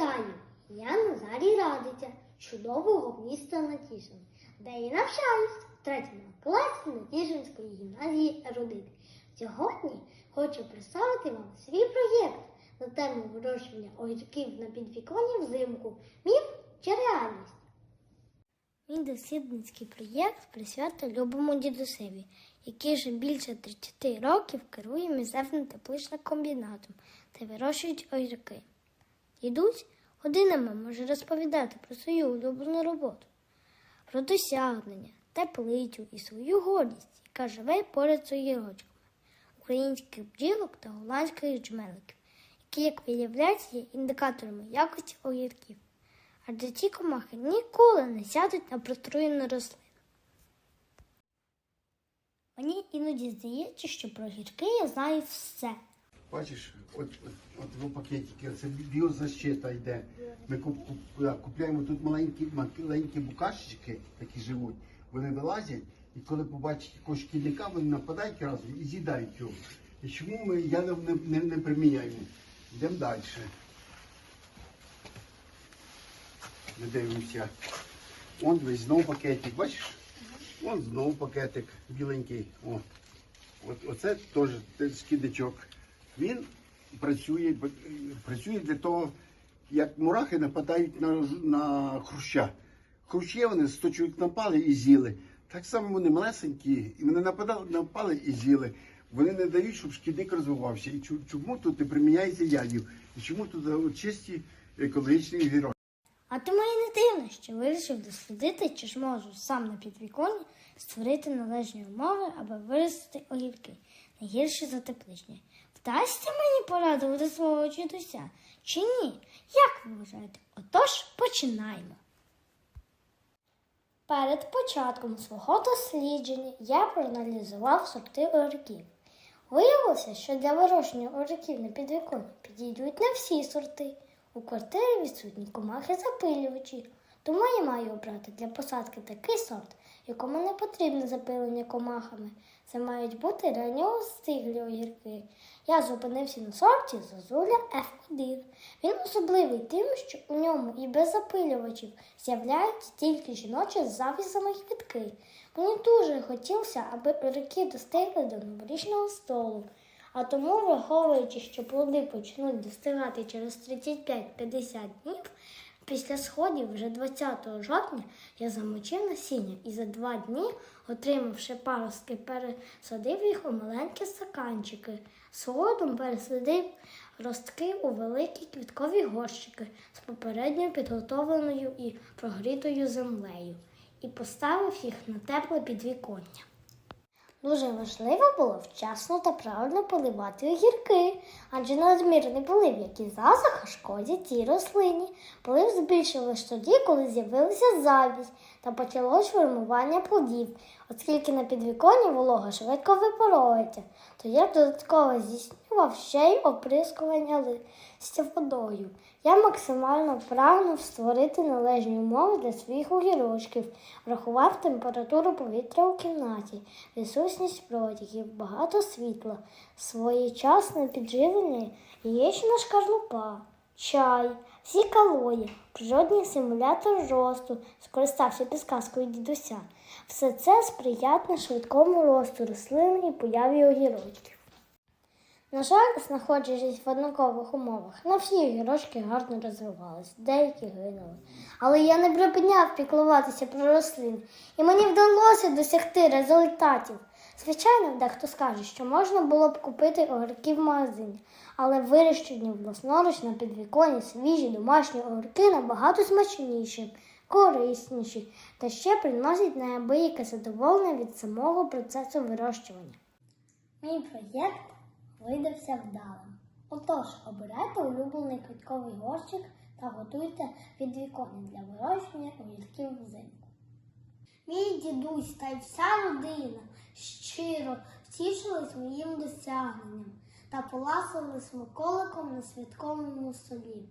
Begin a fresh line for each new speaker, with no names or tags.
Вітаю! Я Назарій Радиця, чудового міста Натішин, де я навчаюсь в третьому класі Натішинської гімназії Ерудит. Сьогодні хочу представити вам свій проєкт на тему вирощування огірків на підвіконні взимку. Міф чи реальність? Мій дослідницький проєкт присвятив любому дідусеві, який вже більше 30 років керує місцевим тепличним комбінатом та вирощують огірки. Дідусь годинами може розповідати про свою улюблену роботу, про досягнення, теплицю і свою гордість, яка живе поряд з огірочками, українських бджілок та голландських джмеликів, які, як виявляється, є індикаторами якості огірків. Адже ці комахи ніколи не сядуть на протруєну рослину. Мені іноді здається, що про гірки я знаю все.
Бачиш, от, от, от в пакетики, це біозащита йде. Ми куп, куп, да, купляємо тут маленькі, маленькі букашечки, які живуть. Вони вилазять, і коли побачать якогось шкідника, вони нападають разом і з'їдають його. І чому ми я не, не, не приміняємо? Йдемо далі. Ми дивимося. Он дивись, знову пакетик, бачиш? Вон знову пакетик біленький. О. От, оце теж те- шкідничок. Він працює, працює для того, як мурахи нападають на, на хруща. Хрущі вони сто чоловік напали і з'їли. Так само вони малесенькі, і вони нападали, напали і з'їли. Вони не дають, щоб шкідник розвивався. І чому тут не приміняється ядів? І чому тут чисті екологічні герої?
А тому і не дивно, що вирішив дослідити, чи ж можу сам на підвіконні створити належні умови, аби виростити огірки, не гірші за тепличні. Вдасться мені порадувати свого дідуся чи ні? Як ви вважаєте? Отож, починаємо. Перед початком свого дослідження я проаналізував сорти огірків. Виявилося, що для вирощення огірків на підвіконні підійдуть не всі сорти. У квартирі відсутні комахи запилювачі, тому я маю обрати для посадки такий сорт, якому не потрібне запилення комахами. Це мають бути ранньостиглі огірки. Я зупинився на сорті Зозуля F1. Він особливий тим, що у ньому і без запилювачів з'являються тільки жіночі з завісами квітки. Мені дуже хотілося, аби огірки достигли до новорічного столу. А тому, враховуючи, що плоди почнуть достигати через 35-50 днів, після сходів вже 20 жовтня я замочив насіння і за два дні, отримавши паростки, пересадив їх у маленькі стаканчики. Згодом пересадив ростки у великі квіткові горщики з попередньо підготовленою і прогрітою землею і поставив їх на тепле підвіконня. Дуже важливо було вчасно та правильно поливати огірки, адже надмірний полив, як і засуха, шкодять цій рослині. Полив збільшив лише тоді, коли з'явилася завість та почалось формування плодів, оскільки на підвіконні волога швидко випаровується, то я додатково здійснював ще й оприскування листя водою. Я максимально прагнув створити належні умови для своїх огірочків, врахував температуру повітря у кімнаті, відсутність протягів, багато світла, своєчасне підживлення, яєчна шкарлупа, чай, всі калорії, природний симулятор росту, скористався підказкою дідуся. Все це сприятне швидкому росту рослин і появі огірочків. На жаль, знаходячись в однакових умовах, не всі огірочки гарно розвивались, деякі гинули. Але я не припиняв піклуватися про рослин, і мені вдалося досягти результатів. Звичайно, дехто скаже, що можна було б купити огірки в магазині, але вирощені власноруч на підвіконні свіжі домашні огірки набагато смачніші, корисніші та ще приносять неабияке задоволення від самого процесу вирощування. Мій проєкт видався вдалим. Отож, обирайте улюблений квітковий горщик та готуйте підвіконня для вирощування огірків взимку. Мій дідусь та й вся родина щиро втішились моїм досягненням та поласили смаколиком на святковому столі.